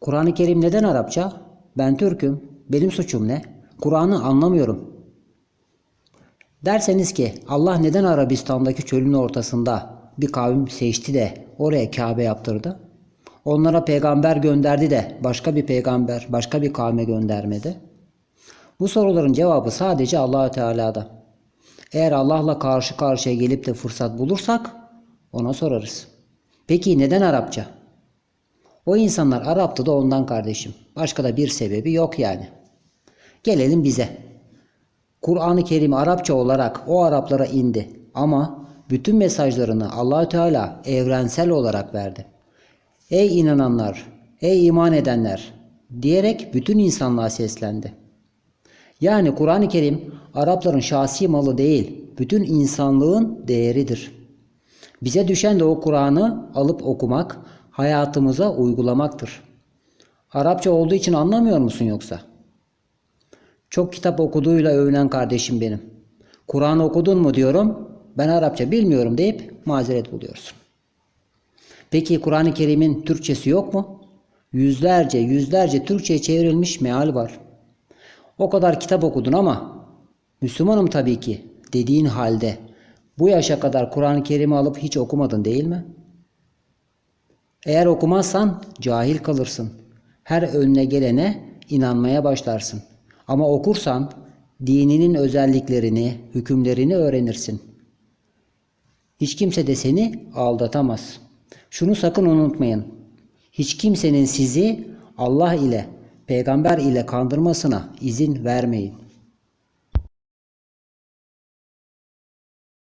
Kur'an-ı Kerim neden Arapça? Ben Türk'üm. Benim suçum ne? Kur'an'ı anlamıyorum. Derseniz ki Allah neden Arabistan'daki çölün ortasında bir kavim seçti de oraya Kabe yaptırdı? Onlara peygamber gönderdi de başka bir peygamber başka bir kavme göndermedi. Bu soruların cevabı sadece Allahü Teala'da. Eğer Allah'la karşı karşıya gelip de fırsat bulursak ona sorarız. Peki neden Arapça? O insanlar Arap'tı da ondan kardeşim. Başka da bir sebebi yok yani. Gelelim bize. Kur'an-ı Kerim Arapça olarak o Araplara indi ama bütün mesajlarını Allahü Teala evrensel olarak verdi. Ey inananlar, ey iman edenler diyerek bütün insanlığa seslendi. Yani Kur'an-ı Kerim Arapların şahsi malı değil, bütün insanlığın değeridir. Bize düşen de o Kur'an'ı alıp okumak, hayatımıza uygulamaktır. Arapça olduğu için anlamıyor musun yoksa? Çok kitap okuduğuyla övünen kardeşim benim. Kur'an okudun mu diyorum, ben Arapça bilmiyorum deyip mazeret buluyorsun. Peki Kur'an-ı Kerim'in Türkçesi yok mu? Yüzlerce yüzlerce Türkçe'ye çevrilmiş meal var. O kadar kitap okudun ama Müslümanım tabii ki dediğin halde bu yaşa kadar Kur'an-ı Kerim'i alıp hiç okumadın değil mi? Eğer okumazsan cahil kalırsın. Her önüne gelene inanmaya başlarsın. Ama okursan dininin özelliklerini, hükümlerini öğrenirsin. Hiç kimse de seni aldatamaz. Şunu sakın unutmayın. Hiç kimsenin sizi Allah ile, peygamber ile kandırmasına izin vermeyin.